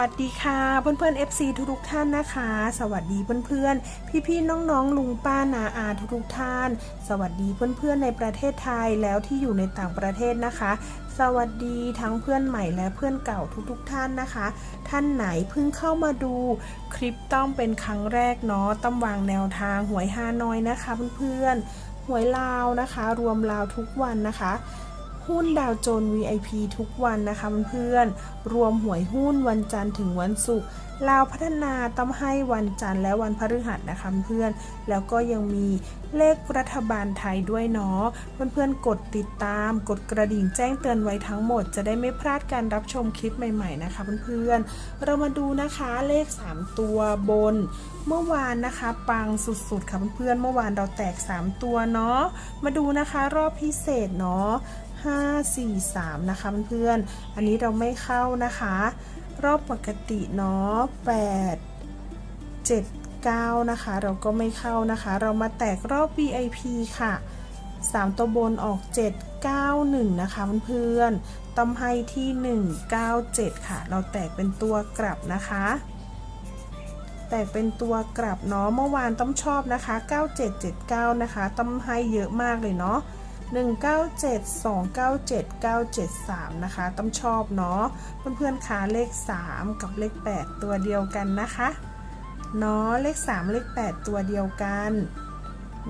สวัสดีค่ะเพื่อนๆ FC ทุกท่านนะคะ สวัสดีเพื่อนๆพี่ๆน้องๆลุงป้านาอาทุกท่าน สวัสดีเพื่อนๆในประเทศไทยแล้วที่อยู่ในต่างประเทศนะคะ สวัสดีทั้งเพื่อนใหม่และเพื่อนเก่าทุกๆท่านนะคะ ท่านไหนเพิ่งเข้ามาดูคลิปต้องเป็นครั้งแรกเนาะต้องวางแนวทางหวยฮานอยนะคะเพื่อนๆหวยลาวนะคะ รวมลาวทุกวันนะคะ หุ้นดาวโจน VIP ทุกวันนะคะเพื่อนๆรวมหวยหุ้นวันจันทร์ถึงวันศุกร์ลาวพัฒนาต้องให้วันจันทร์และวันพฤหัสนะคะเพื่อนแล้วก็ยังมีเลขรัฐบาลไทยด้วยเนาะเพื่อนๆกดติดตาม กดกระดิ่งแจ้งเตือนไว้ทั้งหมด จะได้ไม่พลาดการรับชมคลิปใหม่ๆนะคะเพื่อนๆเรามาดูนะคะเลข 3 ตัวบน เมื่อวานนะคะปังสุดๆค่ะเพื่อนๆเมื่อวานเราแตก 3 ตัวเนาะมาดูนะคะรอบพิเศษเนาะ 5 4 3 นะคะเพื่อนๆอันนี้เราไม่เข้านะคะ รอบปกติเนาะ8 7 9 นะคะ เราก็ไม่เข้านะคะ เรามาแตกรอบ VIP ค่ะ 3 ตัวบนออก 7 9 1 นะคะเพื่อนๆต้อมให้ที่ 1 9 7 ค่ะ เราแตกเป็นตัวกลับนะคะแตกเป็นตัวกลับเนาะเมื่อวานต้อมชอบนะคะ 9779 นะคะ ต้อมให้เยอะมากเลยเนาะ 197 297 973 นะคะ ต้องชอบเนาะ เพื่อนๆคะเลข 3 กับเลข 8 ตัวเดียวกันนะคะ เนาะ เลข 3 เลข 8 ตัวเดียวกัน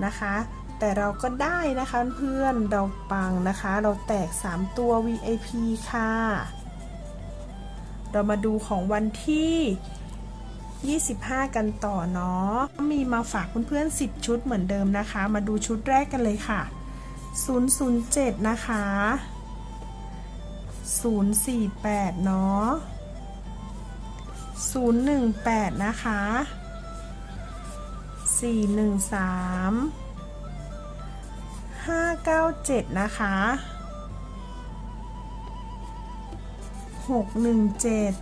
นะคะ แต่เราก็ได้นะคะเพื่อนเราปังนะคะ เราแตก 3 ตัว VIP ค่ะ เรามาดูของวันที่25 กันต่อเนาะ มีมาฝากเพื่อนๆ 10 ชุดเหมือนเดิมนะคะ มาดูชุดแรกกันเลยค่ะ 007 นะคะ 048 เนาะ 018 นะคะ 413 597 นะคะ 617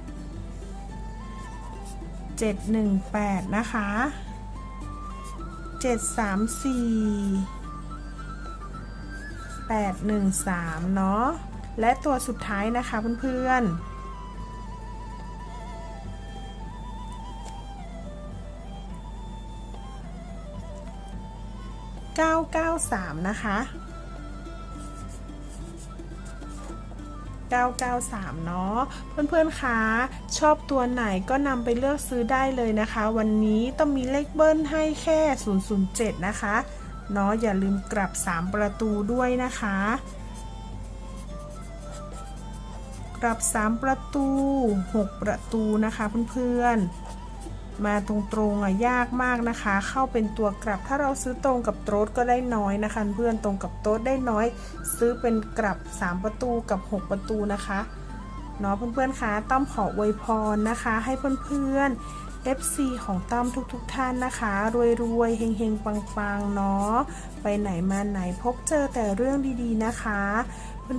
718 นะคะ 734 813 เนาะ และตัวสุดท้ายนะคะเพื่อนๆ993 นะคะ 993 เนาะ เพื่อนๆ คะ ชอบตัวไหนก็นำไปเลือกซื้อได้เลยนะคะ วันนี้ต้องมีเลขเบิ้ลให้แค่ 007 นะคะ เนาะอย่าลืมกลับ 3 ประตูด้วยนะคะ กลับ 3 ประตู 6 ประตูนะคะเพื่อนๆ มาตรงๆอะยากมากนะคะ เข้าเป็นตัวกลับถ้าเราซื้อตรงกับโต๊ดก็ได้น้อยนะคะเพื่อนตรงกับโต๊ดได้น้อย ซื้อเป็นกลับ 3 ประตูกับ 6 ประตูนะคะเนาะเพื่อนๆคะต้อมขออวยพรนะคะ ให้เพื่อนๆ FC ของต้อมทุกๆทท่านนะคะ รวยๆเฮงๆ ปังๆ เนาะ ไปไหนมาไหนพบเจอแต่เรื่องดีๆนะคะ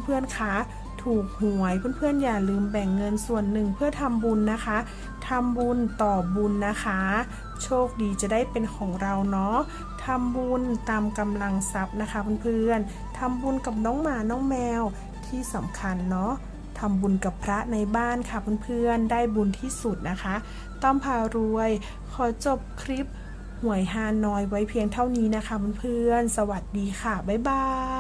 เพื่อนๆคะถูกหวยเพื่อนๆอย่าลืมแบ่งเงินส่วนหนึ่งเพื่อทำบุญนะคะทำบุญต่อบุญนะคะ โชคดีจะได้เป็นของเราเนาะทำบุญตามกำลังทรัพย์นะคะเพื่อนๆทำบุญกับน้องหมาน้องแมวที่สำคัญเนาะ ทำบุญกับพระในบ้านค่ะเพื่อนๆ ได้บุญที่สุดนะคะ ต้อมพารวย ขอจบคลิปหวยฮานอยไว้เพียงเท่านี้นะคะเพื่อนๆ สวัสดีค่ะ บ๊ายบาย